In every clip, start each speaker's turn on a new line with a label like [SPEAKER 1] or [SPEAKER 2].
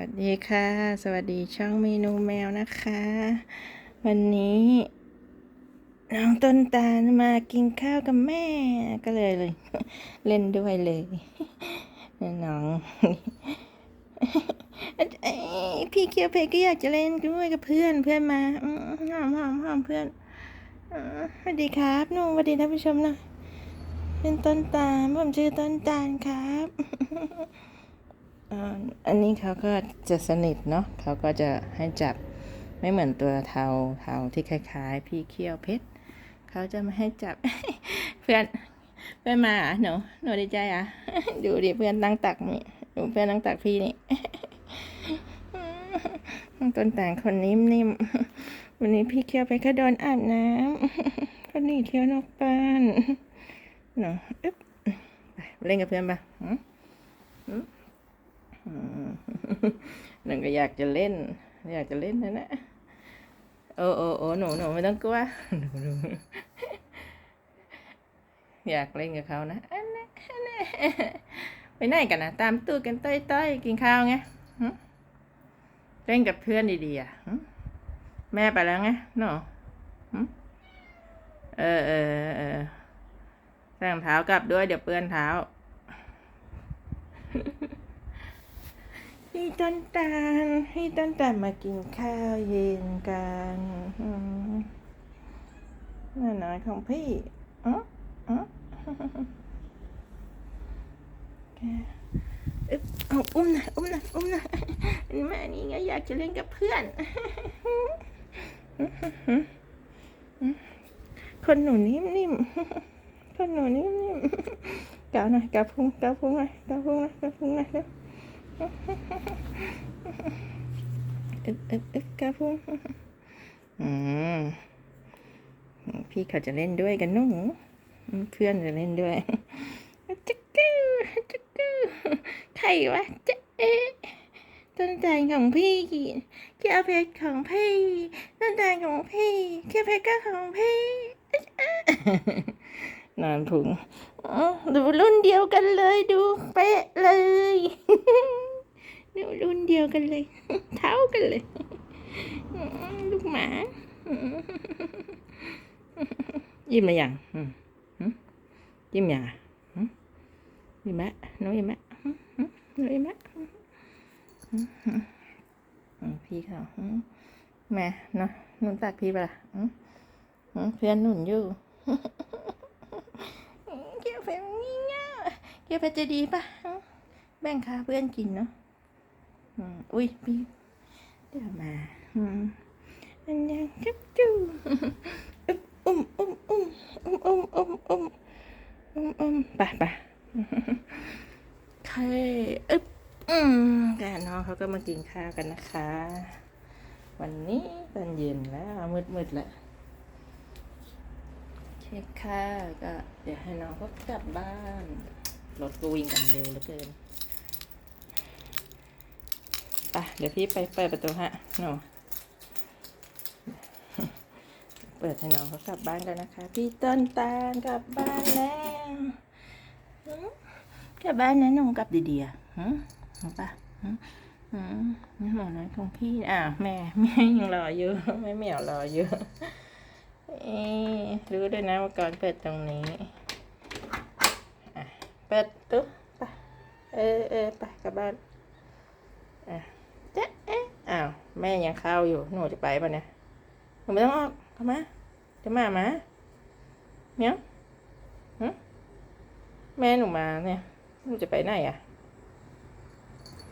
[SPEAKER 1] วัสดีค่ะ สวัสดีช่องเมนูแมวนะคะ วันนี้น้องต้นตาลมากินข้าวกับแม่ก็เลยเลย เล่นด้วยเลยน้องอพี่เคียวเพก็อยากจะเล่นด้วยกับเพื่อนเพื่อนมาหอมหอมหอมเพื่อนสวัสดีครับหนุ่มสวัสดีท่านผู้ชมนะเป็นต้นตาลผมชื่อต้นตาลครับ อันนี้เขาก็จะสนิทเนาะเขาก็จะให้จับไม่เหมือนตัวเทาเทาที่คล้ายๆ พี่เขี้ยวเพชรเขาจะไม่ให้จับเพื่อนเพื่อนมาหนูหนูดีใจอะดูดิเพื่อนนั่งตักนี่ดูเพื่อนนั่งตักพี่นี่ต้นแต่งคนนิ่มๆวันนี้พี่เคียวไปก็โดนอาบน้ำก็หนีเที่ยวนอกบ้านเนาะอึ๊บไปเล่นกับเพื่อนปะหืมหืมอืม หนั่นก็อยากจะเล่น อยากจะเล่นนะนะโอ้โอ้โอ้หนูหนูไม่ต้องกลัวหนูหนูอยากเล่นกับเขานะอันนั้อันนั้ไปไหนกันนะตามตู้กันต้อยต้อยกินข้าวไงเล่นกับเพื่อนดีๆอะแม่ไปแล้วไงหนูเออเออเออใส่รองเท้ากลับด้วยเดี๋ยวเปื้อนเท้า พี่ต้นตาลพี่ต้นตาลมากินข้าวเย็นกันน่าหน้อยของพี่อ๋ออ๋ออึ๊บเอาอุ้มหน่อยอุ้มหน่อยอุ้มหน่อยแม่นี่ไงอยากจะเล่นกับเพื่อน คนหนูนิ่มๆคนหนูนิ่มๆกาวหน่อยกาวพุงกาวพุงหน่อยกาวพุงหน่อยกาวพุงหน่อยเร็ว อึ๊บอึ๊บอึ๊บกระพุ้งอืมพี่เขาจะเล่นด้วยกันนูอืมเพื่อนจะเล่นด้วยจักกูจักกูใครวะจ๊ะเอ๊ะต้นใจของพี่เขี้ยวเพชรของพี่ต้นใจของพี่เขี้ยวเพชรก็ของพี่นอนพุงดูรุ่นเดียวกันเลยดูเป๊ะเลย รุ่นเดียวกันเลย เท่ากันเลย ลูกหมายิ้มมาอย่างยิ้มอย่างยิ้มไหมน้องยิ้มไหมอืมอืมน้องยิ้มไหมอืมอืมอืมพี่เขาแม่เนาะนุ่นตักพี่ปะล่ะเพื่อนหนุนอยู่เกี่ยวเพลงี้เงี้ยเกี่ยวเพลจะดีปะแบ่งค่าเพื่อนกินเนาะ อุ้ยพี่เดี๋ยวมาอันยังจุ๊บจูอุ้มอุ้มอุ้มอุ้มอุ้มอุ้มอุ้มอุ้มอุ้มไปไปใครอึ๊บอืมแกน้องเขาก็มากินข้าวกันนะคะ วันนี้ตอนเย็นแล้ว มืดมืดแล้วเช็คค่ะก็ เดี๋ยวให้น้องเขากลับบ้าน รถก็วิ่งกันเร็วเหลือเกิน ปเดี๋ยวพี่ไปเปิดประตูฮะหนูเปิดให้น้องเขากลับบ้านกันนะคะ พี่ต้นตาลกลับบ้านแล้วกลับบ้านนะหนูกลับดีๆอะหืมหืมปะหืมหืมนี่หมอน้อยของพี่อะแม่แม่ยังรออยู่แม่เหมียวรออยู่เอ๊รู้ด้วยนะว่าก่อนเปิดตรงนี้อะเปิดตุ๊บไปเออเออไปกลับบ้านอะ อ้าวแม่ยังเข้าอยู่หนูจะไปป่ะเนี่ยหนูไม่ต้องออกเข้ามาจะมามาเมียวหึแม่หนูมาเนี่ยหนูจะไปไหนอะ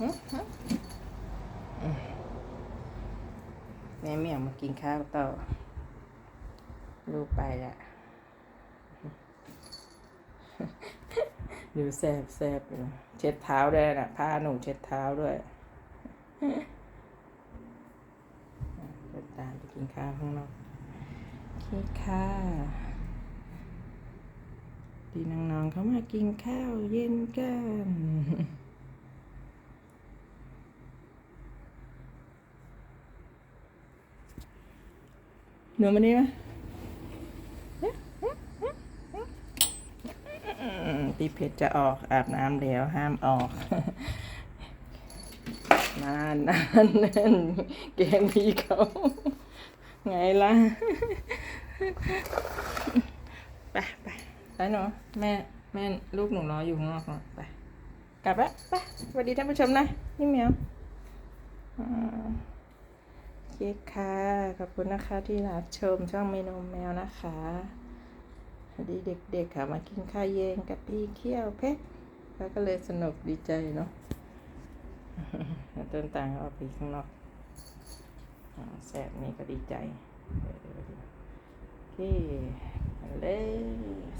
[SPEAKER 1] หึแม่เมียวมากินข้าวต่อลูกไปละดูแซบแซบเช็ดเท้าด้วยนะผ้าหนูเช็ดเท้าด้วย เดินตามไปกินข้าวข้างนอกโอเคค่ะดีน้องๆเขามากินข้าวเย็นกันหนูมานี่มาอืมพี่เพชรจะออกอาบน้ำแล้วห้ามออก นนานนานนั่นแกล้งพี่เขา ไงล่ะไปไปไปหนูแม่แม่ลูกหนูรออยู่ข้างนอกก่อนไปกลับแล้วไปสวัสดีท่านผู้ชมหนะนี่เหมียวอ่าโอเคค่ะ ขอบคุณนะคะที่รับชมช่องเมนูแมวนะคะสวัสดีเด็กๆค่ะมากินข้าวเย็นกับพี่เขี้ยวเพชรแล้วก็เลยสนุกดีใจเนาะ ต้นต่างออกไปข้างนอกแสบนี่ก็ดีใจโอเคเลย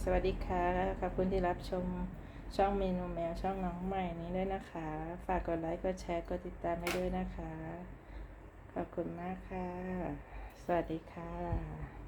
[SPEAKER 1] สวัสดีค่ะ ขอบคุณที่รับชมช่องเมนูแมวช่องน้องใหม่นี้ด้วยนะคะ ฝากกดไลค์ กดแชร์ กดติดตามให้ด้วยนะคะ ขอบคุณมากค่ะ สวัสดีค่ะ